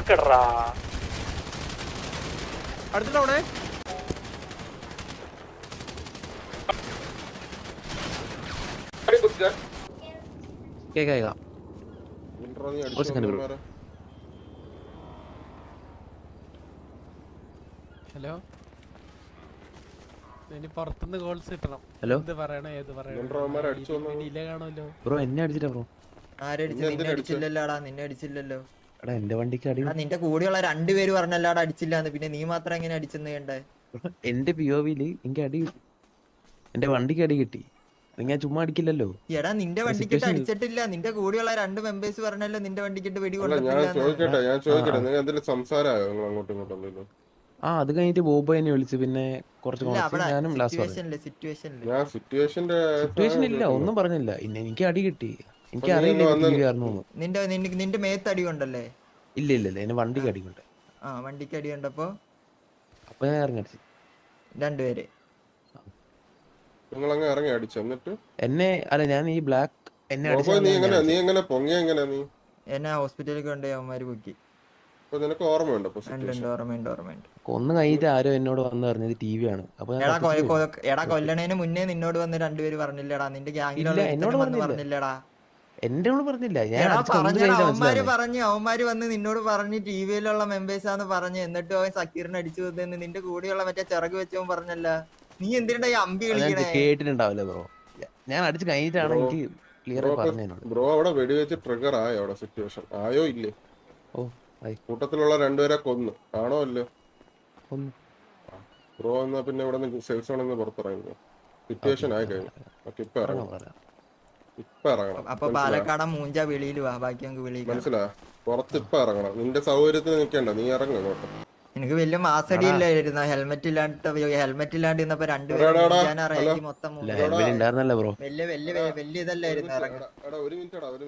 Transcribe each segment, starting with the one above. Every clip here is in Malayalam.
കിടറാ കേക്കാം ഒരു. ഹലോ? ഇനി പുറത്തുനിന്ന് കോൾസ് കിട്ടണം. ഹലോ? എന്ത് പറയണോ ഏത് പറയണോ. ഡിലേ കാണുമല്ലോ. ബ്രോ എന്നെ അടിച്ചിട്ടാ ബ്രോ? ആരും അടിച്ചില്ലല്ലോടാ നിന്നെ അടിച്ചില്ലല്ലോ. എടാ എന്റെ വണ്ടിക്ക് അടി. നിന്റെ കൂടെയുള്ള രണ്ടുപേര് പറഞ്ഞല്ലാടെ അടിച്ചില്ലാന്ന്. പിന്നെ നീ മാത്രം എങ്ങനെ അടിച്ചെന്ന് കണ്ടേ? എന്റെ പി ഒ വിയിൽ എനിക്ക് അടി എന്റെ വണ്ടിക്ക് അടി കിട്ടി. ഞാൻ ചുമ്മാ അടിക്കില്ലല്ലോ. എടാ നിന്റെ വണ്ടിക്കിട്ട് അടിച്ചിട്ടില്ല. നിന്റെ കൂടെയുള്ള രണ്ട് മെമ്പേഴ്സ് പറഞ്ഞല്ലോ നിന്റെ വണ്ടിക്കിട്ട് വെടി ഞാൻ ചോദിക്കട്ടെ ഞാൻ ചോദിക്കട്ടെ. ആ. നിങ്ങൾ എന്തെങ്കിലും സംസാരമായോ നിങ്ങൾ അങ്ങോട്ടും ഇങ്ങോട്ടും ആ അത് കഴിഞ്ഞിട്ട് ബോബ എന്നെ വിളിച്ച് പിന്നെ കുറച്ച് ഞാനും സിറ്റുവേഷൻ ഇല്ല. ഒന്നും പറഞ്ഞില്ല. ഇന്ന എനിക്ക് അടി കിട്ടി. എനിക്ക് അറിയില്ല നിന്റെ നിന്റെ മേത്ത് അടി കൊണ്ടല്ലേ? ഇല്ല ഇല്ല ഇല്ല. എന്നെ വണ്ടിക്ക് അടി കൊണ്ട്. ആ വണ്ടിക്ക് അടി കൊണ്ടപ്പോ? അപ്പൊ ഞാൻ ഇറങ്ങി രണ്ടുപേര്. നിങ്ങൾ അങ്ങ് ഇറങ്ങി അടിച്ചു എന്നിട്ട്? എന്നെ അല്ല ഞാൻ ഈ ബ്ലാക്ക് എന്നെ നീ എങ്ങനെ നീ എങ്ങനെ പൊങ്ങിയ എങ്ങനെ നീ? എന്നെ ഹോസ്പിറ്റലിൽ കൊണ്ടുപോയി അവന്മാര് പൊക്കി. നിനക്ക് ഓർമ്മയുണ്ടോ ഓർമ്മയുണ്ട് ഓർമ്മയുണ്ട്. കൊന്നു കഴിഞ്ഞിട്ട് ആരോ എന്നോട് വന്ന് പറഞ്ഞത് ടി വി ആണ് ഞാൻ എടാ കൊല്ലണേന് മുന്നേ നിന്നോട് വന്ന് രണ്ടുപേര് പറഞ്ഞില്ലടാ. നിന്റെ ഗ്യാങ്ങിലുള്ള എന്നോട്. പറഞ്ഞില്ലടാ. എന്റെ പറഞ്ഞില്ല. ഞാൻ പറഞ്ഞ അവന്മാര് പറഞ്ഞു അവന്മാര് വന്ന് നിന്നോട് പറഞ്ഞു ടി വിയിലുള്ള മെമ്പേഴ്സാന്ന് പറഞ്ഞു എന്നിട്ട് അവൻ സക്കീറിനെ അടിച്ചു വന്നെന്ന് നിന്റെ കൂടെയുള്ള മറ്റേ ചിറക് വെച്ചവൻ പറഞ്ഞല്ല. നീ എന്തിനാ ഈ അമ്പി കളിക്കണേ കേട്ടിട്ടുണ്ടാവില്ല ബ്രോ ഞാൻ അടിച്ച് കഴിഞ്ഞിട്ടാണ് Bro, എനിക്ക് ക്ലിയർ പറഞ്ഞു ബ്രോ അവിടെ വെടിവെച്ച് ട്രിഗർ ആയോ അവിടെ സിറ്റുവേഷൻ ആയോ ഇല്ലേ? ഓ ആയി. കൂട്ടത്തിലുള്ള രണ്ടുപേരെ കൊന്നു. ആണോ അല്ലോ ബ്രോ എന്നാ പിന്നെ ഇവിടെ നിന്ന് സോണിൽ നിന്ന് പുറത്തിറങ്ങുന്നു സിറ്റുവേഷൻ ആയി കഴിഞ്ഞു. ഓക്കെ ഇപ്പൊ പറയാം ഇപ്പൊ ഇറങ്ങണം. അപ്പൊ പാലക്കാട മൂഞ്ച വെളിയിൽ വാ ബാക്കി നമുക്ക് വെളിയിൽ മനസ്സിലായോ? പുറത്ത് ഇപ്പൊ ഇറങ്ങണം. നിന്റെ സൗകര്യത്തിന് നിൽക്കണ്ട നീ ഇറങ്ങണം എനിക്ക് വലിയ മാസടി ഇല്ലായിരുന്നു. ഹെൽമെറ്റ് ഇല്ലാണ്ട് ഹെൽമെറ്റ് ഇല്ലാണ്ട് ഇന്നപ്പോ രണ്ടുപേരും. മൊത്തം വലിയ വലിയ വലിയ ഇതല്ലായിരുന്നു എടാ, എടാ ഒരു മിനിറ്റ് ഒരു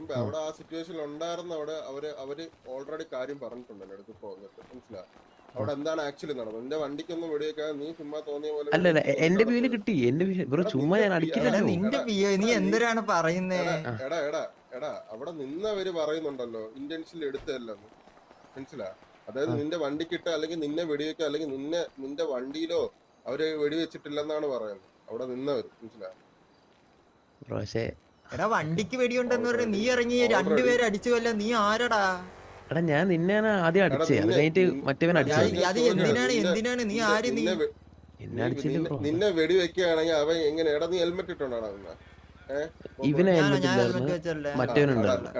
മിനിറ്റ് അവിടെ ആ സിറ്റുവേഷനിൽ ഉണ്ടായിരുന്ന അവിടെ അവർ അവർ ഓൾറെഡി കാര്യം പറഞ്ഞിട്ടുണ്ട് അടുത്ത് ഇപ്പൊ വന്നിട്ട്. മനസ്സിലായോ? അവിടെ എന്താണ് ആക്ച്വലി നടന്നത്? നിന്റെ വണ്ടിക്കൊന്നും വെടിവെക്കാൻ നീ ചുമ്മാ തോന്നിയ പോലെ അല്ല അല്ല എന്റെ വ്യൂൽ കിട്ടി. എന്റെ വ്യൂ ബ്രോ ചുമ്മാ ഞാൻ എടാ അടിക്കില്ലല്ലോ നിന്റെ നീ എന്തിനാണ് പറയുന്നേ? എടാ, എടാ എടാ അവിടെ നിന്നവര് പറയുന്നുണ്ടല്ലോ ഇന്റൻഷനിൽ എടുത്തതല്ലെന്ന്. മനസ്സിലാ? അതായത് നിന്റെ വണ്ടിക്കിട്ട് അല്ലെങ്കിൽ നിന്നെ വെടിവെക്കുക അല്ലെങ്കിൽ നിന്നെ നിന്റെ വണ്ടിയിലോ അവർ വെടിവെച്ചിട്ടില്ലെന്നാണ് പറയുന്നത്. അവിടെ നിന്നവര്. മനസ്സിലാ? എടാ വണ്ടിക്ക് വെടിയുണ്ടെന്ന് പറഞ്ഞ നീ ഇറങ്ങി രണ്ടുപേരെ അടിച്ചു കൊല്ല നീ ആരടാ? എടാ ഞാൻ നിന്നെയാണ് ആദ്യം അടിച്ചത് അടിച്ചേ. അത് കഴിഞ്ഞിട്ട് മറ്റവൻ അത് അടിച്ചത് എന്തിനാണ്? നിന്നെ- എന്തിനാണ്? നീ ആര് നീ? നിന്നെ വെ- എന്നെ അടിച്ചില്ല നിന്നെ- ബ്രോ നിന്നെ വെടിവെക്കുകയാണെങ്കിൽ അവൻ എങ്ങനെ എടാ നീ ഹെൽമെറ്റ് ഇട്ടോണ്ടാണ് ഇവന് മറ്റവനുണ്ടായിരുന്നു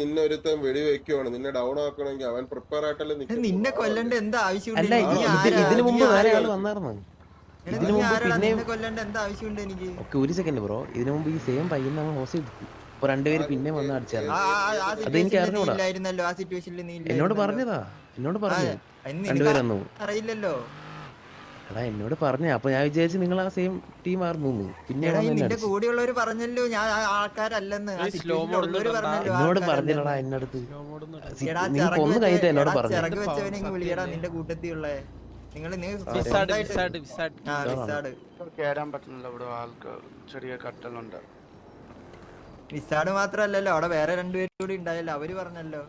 നിന്നെ ഒരുത്തൻ വെടിവെക്കുവാണ്. നിന്നെ ഡൗൺ ആക്കണമെങ്കിൽ അവൻ പ്രിപ്പയർ ആയിട്ടല്ലേ നിൽക്കുന്നത്. നിന്നെ കൊല്ലണ്ട എന്താ അല്ല? ഇതിനു മുമ്പ് വേറെ ആരാ? വന്നായിരുന്നു. ഇതിനു മുമ്പ് ആരാടാ? നിന്നെ കൊല്ലണ്ട എന്താ ആവശ്യമുണ്ട് എനിക്ക്? ഓക്കെ ഒരു സെക്കൻഡ് ബ്രോ. ഇതിനു മുമ്പ് ഈ സെയിം പയ്യൻ നമ്മൾ ഇപ്പൊ രണ്ടുപേര് പിന്നെ വന്ന് അടിച്ചായിരുന്നു. അത് എനിക്ക് അറിഞ്ഞൂടാ. എന്നോട്. പറഞ്ഞതാ. എന്നോട് പറഞ്ഞു. ആ, അതിന് രണ്ടുപേരും നിനക്ക് വന്നു. അറിയില്ലല്ലോ. എടാ എന്നോട് പറഞ്ഞ. അപ്പൊ ഞാൻ വിചാരിച്ചു നിങ്ങൾ ആ സെയിം ടീം ആർന്നു. പിന്നെ കൂടെയുള്ളവര് പറഞ്ഞല്ലോ. ഞാൻ ആൾക്കാരല്ലെന്ന്. എന്നോട്. പറഞ്ഞില്ലടാ എന്റെ അടുത്ത് ഒന്ന് കഴിഞ്ഞിട്ട് എന്നോട് പറഞ്ഞു. നിന്റെ കൂട്ടത്തിലുള്ളേ നിങ്ങൾ കയറാൻ പറ്റുന്നില്ല ഇവിടെ ആൾക്ക് ചെറിയ കട്ടലുണ്ട് വിസാഡ് മാത്രല്ലല്ലോ അവിടെ വേറെ രണ്ടുപേരും കൂടി ഉണ്ടായല്ലോ അവർ പറഞ്ഞല്ലോ.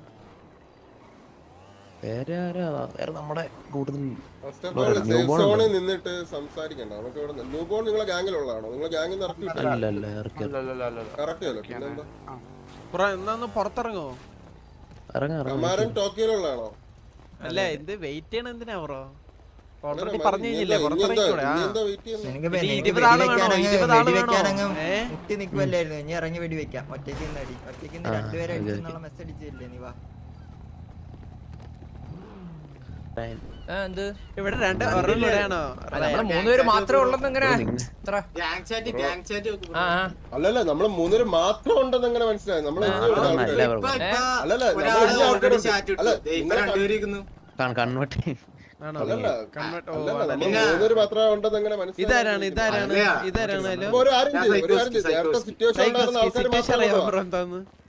വേറെ ആരാ? വേറെ നമ്മുടെ കൂട്ടത്തിൽ ഫസ്റ്റ് ഓഫ് വേറെ ഓൾ സേഫ് സോണിൽ നിന്നിട്ട് സംസാരിക്കണ്ട. നമുക്ക് ഇവിടെ നിങ്ങളെ നിങ്ങളെ ഇറക്കി അല്ല അല്ല ഇറക്കി അല്ലല്ലല്ല കറക്റ്റ് അല്ലോ പിന്നെന്താ? ബ്രോ എന്നാ പുറത്തിറങ്ങോ? ഇറങ്ങാം കമാരൻ അല്ല എന്ത് വെയിറ്റ് ചെയ്യണ എന്തിനാ ബ്രോ? പറഞ്ഞു കഴിഞ്ഞില്ലേ? പുറത്തിറങ്ങിക്കൂടെ ആ? മുട്ടി നിക്കുവല്ലായിരുന്നു ഇനി ഇറങ്ങി വെടിവെക്കാം ഒറ്റയ്ക്ക് നിന്ന് അടി ഒറ്റയ്ക്ക് നിന്ന് ആ, രണ്ടുപേരെ ഓക്കേ, അടിച്ചെന്നുള്ള മെസ്സേജ് അടിച്ചില്ലേ നീ വാ. ഇവിടെ രണ്ട് ഒരെണ്ണം ഇവിടെയാണോ? നമ്മൾ മൂന്നുപേര് മാത്രമേ ഉള്ളെന്ന് എങ്ങനെ. അല്ലല്ല നമ്മൾ മൂന്നുപേര് മാത്രം ഉണ്ടെന്ന് എങ്ങനെ മനസ്സിലായി? നമ്മൾ അല്ലല്ല കൺവേർട്ട് ഇതാരാണ്? ഇതാരാണ്? ഇതാരാണ് ഹലോ ഒരു കാര്യം ചെയ്യ്, ഒരു കാര്യം ചെയ്യ്. നേരത്തെ സിറ്റുവേഷൻ എന്താന്ന്?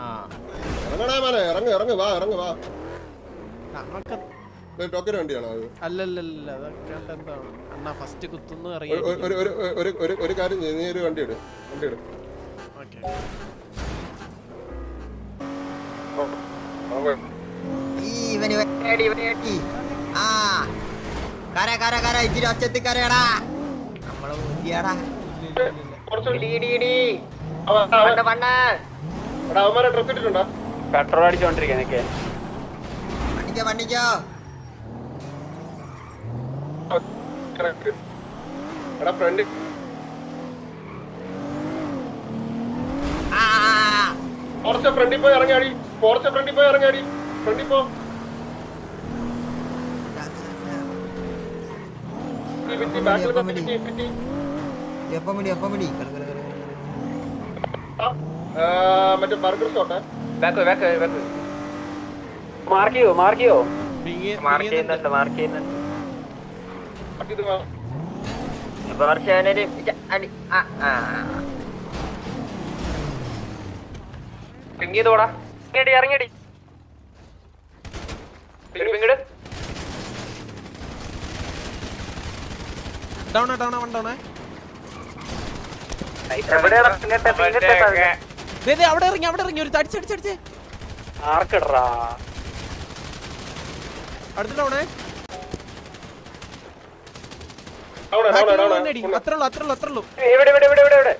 ആ. ഇറങ്ങണേ ഇറങ്ങ് ഇറങ്ങ് വാ ഇറങ്ങ് വാ. നമുക്ക് ടോക്കൻ വണ്ടിയാണോ അത്? അല്ലല്ലല്ല അതൊക്കെ എന്താണ്? അണ്ണാ ഫസ്റ്റ് കുത്തുന്നു അറിയാം ഒരു- ഒരു- ഒരു- ഒരു- ഒരു- ഒരു കാര്യം നീ ഒരു വണ്ടി എടു വണ്ടി ഒച്ചത്തി നമ്മളെ ഊതിയാടാ പെട്രോൾ എടാ ഫ്രണ്ട്. ആ ഫോർച്ച ഫ്രണ്ടിൽ പോയി ഇറങ്ങിയാടി ഫോർച്ച ഫ്രണ്ടിൽ പോയി ഇറങ്ങിയാടി ഫ്രണ്ടിൽ പോ. ബാക്കിൽ എപ്പം? ഭിത്തി. എപ്പം മതി എപ്പം മതി കല, കല, കല, കല. ആ, മറ്റേ ബർഗർ ഷോട്ടെ ബാക്ക് ബാക്ക് ബാക്ക് മാർക്ക് ചെയ്യോ മാർക്ക് ചെയ്യോ? മാർക്ക് ചെയ്യുന്നുണ്ട് മാർക്ക് ചെയ്യുന്നുണ്ട്. ഇത് വാ. ഇപ്പൊ വർഷാനൊരു ഇച്ച- അടി ആ ആ പിങ് ചെയ്തോടാ. ഇറങ്ങിയടി. ഇറങ്ങിയടി പിങ്ങട് ഡൗൺ ഡൗൺ അവിടെ ഇറങ്ങി അവിടെ ഇറങ്ങി. ഒരു തടിച്ചടിച്ചടിച്ച് ആർക്കിടറാ അടുത്ത ഡൗണേ ഡൗണ്, ഡൗണ്, ഡൗണ്. അത്രേ ഉള്ളൂ അത്രേ ഉള്ളൂ അത്രേ ഉള്ളൂ. ഇവിടെ ഇവിടെ ഇവിടെ ഇവിടെ.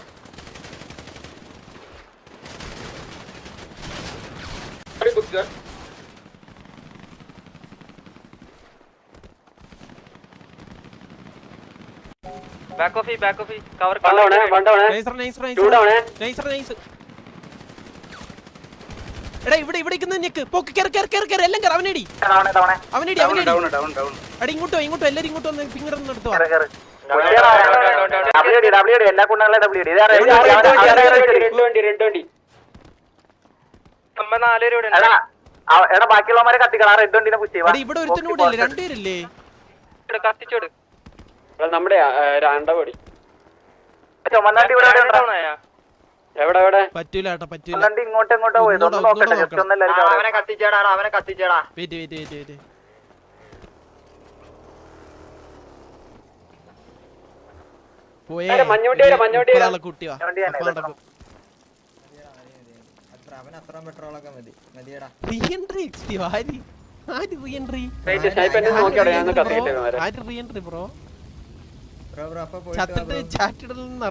Back of back of cover കണ്ടോണേ കണ്ടോണേ നൈസർ നൈസർ. നൈസർ നൈസ് എടാ ഇവിടെ ഇവിടെ ഇരിക്കുന്ന നിക്ക് പോക്ക് കേർ കേർ കേർ കേർ എല്ലാം കേർ കേറ്. അവനേടി. അവനേടി അവനേടി. ഡൗൺ ഡൗൺ ഡൗൺ അടി ഇങ്ങോട്ട് ഇങ്ങോട്ട് എല്ലാരും ഇങ്ങോട്ട് വന്ന് ഫിംഗർ ഒന്ന് എടുത്തോ കേർ കേർ ഡബ്ല്യു ഡി എല്ലാ കുണ്ണുകളെ ഡബ്ല്യു ഡി രണ്ട് വണ്ടി രണ്ട് വണ്ടി നമ്മ നാലുപേരും ഇവിടെ എടാ എടാ ബാക്കിയുള്ളവന്മാരെ കത്തിക്കണം. റെഡ് വണ്ടിനെ പുഷ് എടാ ഇവിടെ ഒരുത്തനും കൂടെ ഇല്ലേ? രണ്ടുപേരില്ലേ? കത്തിച്ചോട്. നമ്മുടെ രണ്ടപടി എവിടെ എവിടെ? പറ്റൂല ഏട്ടാ പറ്റൂല. ഇങ്ങോട്ട് എങ്ങോട്ടാ പോയത് ഒന്ന് ഇങ്ങോട്ട് നോക്കട്ടെ ജസ്റ്റ് ഒന്ന് എല്ലാവരും അവനെ കത്തിച്ചേടാ അവനെ കത്തിച്ചേടാ. വെയിറ്റ് വെയിറ്റ് വെയിറ്റ് വെയിറ്റ് പോയേ. ഏട്ടാ, മഞ്ഞവണ്ടി വരാം, മഞ്ഞവണ്ടി വരാം. കുട്ടി വാ. മഞ്ഞവണ്ടി തന്നെ, അപ്പൊ അവൻ പെട്രോളൊക്കെ മതി. മതിയടാ. ആര്? ആര് ഞാൻ ചത്തിട്ട്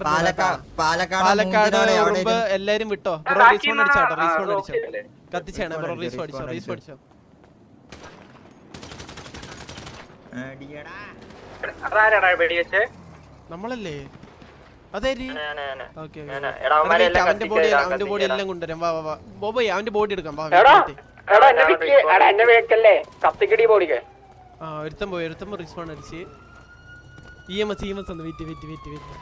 പാലക്കാട് കേട്ടോ. പാലക്കാട് പാലക്കാട് അവിടെ ഉറുമ്പ് എല്ലാരും വിട്ടോ? ബ്രോ റീസ്പോൺ റീസ്പോൺ അടിച്ചോ? കത്തിച്ചാണ് ബ്രോ റീസ്പോൺ അടിച്ചോ, റീസ്പോൺ അടിച്ചോ അടിയടാ. ആരാടാ വെടിവെച്ച് നമ്മളല്ലേ? അതെ അവന്റെ ബോഡി അവന്റെ ബോഡി എല്ലാം കൊണ്ടുവരാം. വാ വാ ബോബോയ് അവന്റെ ബോഡി എടുക്കാം. വാ എടാ wait, wait. എടാ എന്നെ വിക്ക് എടാ എന്നെ വേക്കല്ലേ? കത്തിക്കടി ബോഡിക്ക് ആ ഒരുത്തം പോയി ഒരുത്തം റീസ്പോൺ അടിച്ച്. E M S E M S ഒന്ന് വെയിറ്റ് വെയിറ്റ് വെയിറ്റ് വെയിറ്റ്.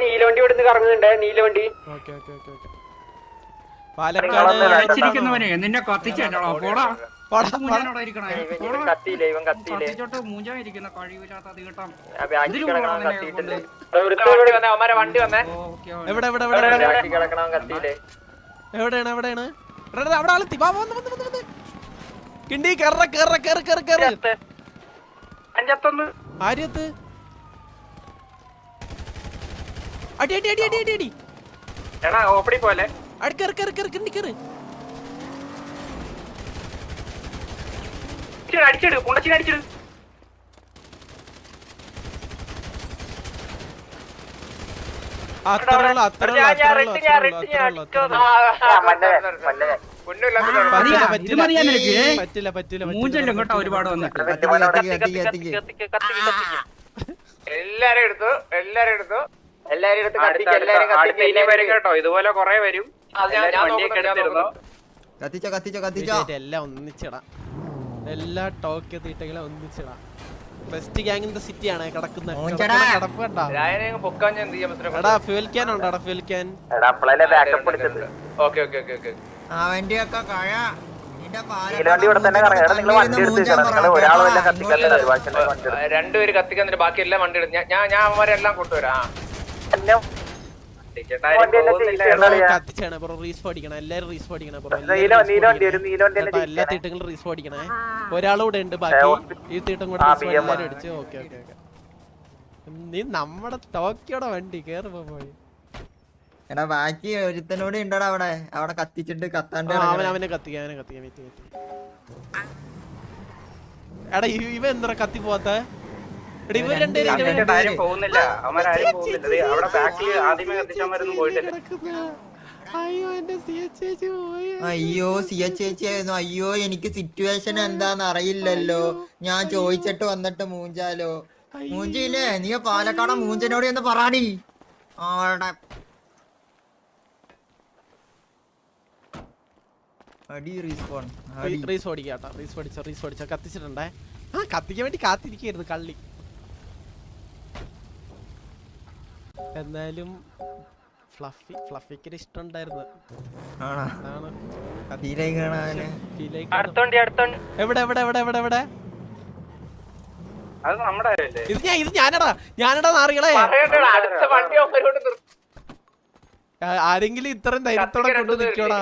നീലവണ്ടി ഇവിടുന്ന് കറങ്ങുന്നുണ്ട്. നീലവണ്ടി. Okay okay okay okay. Palakkad അടിച്ചിരിക്കുന്നവനെ നിന്നെ കത്തിച്ചേട്ടോ പോടാ. എവിടെയാണ് എവിടെയാണ്? അവിടെ ആളെത്തി കിണ്ടി കേറ കേറ കേറ കേറ കേറ. ആര്യത്ത് അടി അടി അടി അടി അടി അടി എടാ ഓപ്പണി പോലെ അടി കേറ് കേറ് കേറ് കിണ്ടി കേറ് അടിച്ചിട് കുണ്ടച്ചിന് അടിച്ചിട് അത്രയുള്ള അത്രയുള്ള അത്രയുള്ള അത്രയുള്ള അത്ര പറ്റില്ല? പറ്റില്ല. മൂഞ്ചല്ലോ കേട്ടോ ഒരുപാട് എല്ലാരും എടുത്തു എല്ലാരും എടുത്തു. എല്ലാരും എടുത്ത് കത്തിക്ക് എല്ലാരും കത്തിക്ക് എല്ലാരും വരും കേട്ടോ. ഇതുപോലെ കൊറേ വരും. വണ്ടിയൊക്കെ എടുത്തിരുന്നു. കത്തിച്ചോ കത്തിച്ചോ Wait, കത്തിച്ചോ. എല്ലാം ഒന്നിച്ചിടാ. എല്ലാ talk ഒന്നിച്ചിടാ. Best gang in the city ആണ് കിടക്കുന്ന മോഞ്ചടാ. കിടപ്പ് കണ്ടാ. പൊക്കാൻ ഞാൻ എന്ത് ചെയ്യാൻ എടാ ഫ്യൂൽ ക്യാൻ ഉണ്ടോ എടാ fuel can okay okay okay okay. കഴ. എല്ലാം രണ്ടുപേര് കത്തിക്കാൻ ബാക്കി എല്ലാം വണ്ടി എടുത്ത്. ഞാൻ ഞാൻ അവന്മാരെല്ലാം കൊണ്ടുവരാം. കത്തിച്ചാണ് ബ്രോ റീസ്പോ അടിക്കണം എല്ലാരും റീസ് പഠിക്കണം ബ്രോ. എല്ലാ തീട്ടങ്ങളും റീസ്പോ ഒരാളൂടെ ഉണ്ട്. ബാക്കി ഈ തീട്ടം കൂടെ. എല്ലാരും അടിച്ചു. Okay okay okay. നീ നമ്മുടെ ടോക്കിയോടെ വണ്ടി കേറുമ്പോ പോയി. എടാ ബാക്കി ഒരുത്തനോട് ഉണ്ടടാ അവിടെ? അവിടെ കത്തിച്ചിട്ട് കത്താണ്ട് അവനെ അവനെ കത്തിക്കാം വെയിറ്റ് വെയിറ്റ് എടാ ഇവ- എന്താ കത്തി പോവാത്ത? എടാ ഇവ രണ്ടുപേരും പോകുന്നില്ല. അവന്മാരും പോകുന്നില്ല. അവിടെ ബാക്കിൽ ആദ്യമേ കത്തിച്ചവന്മാരൊന്നും പോയിട്ടില്ല അയ്യോ സി എച്ച് ചേച്ചി ആയിരുന്നു. അയ്യോ എനിക്ക് സിറ്റുവേഷൻ എന്താന്ന് അറിയില്ലല്ലോ. ഞാൻ ചോദിച്ചിട്ട് വന്നിട്ട് മൂഞ്ചാലോ. മൂഞ്ചിയില്ലേ? നീ പാലക്കാട് മൂഞ്ചനോട് എന്ന് പറയാടി ആടെ അടി റീസ്പോൺ റീസ് ഓടിക്കാട്ടോ റീസ് പഠിച്ചോ റീസ് പഠിച്ചോ കത്തിച്ചിട്ടുണ്ടേ? ആ കത്തിക്കാൻ വേണ്ടി കാത്തിരിക്കായിരുന്നു കള്ളി. എന്നാലും ഫ്ലഫി ഫ്ലഫിക്ക് ഇഷ്ടം ഉണ്ടായിരുന്നു ആണോ? അതാണ്. തീരായി കാണാന് feel ആയി കാണും. അടുത്തോണ്ടി അടുത്തോണ്ടി. എവിടെ എവിടെ എവിടെ എവിടെ എവിടെ? ഇത് ഞാൻ ഇത് ഞാനടാ ഞാനടാ നാറികളെ. ആരെങ്കിലും ഇത്രയും ധൈര്യത്തോടെ കൊണ്ട് നിൽക്കോടാ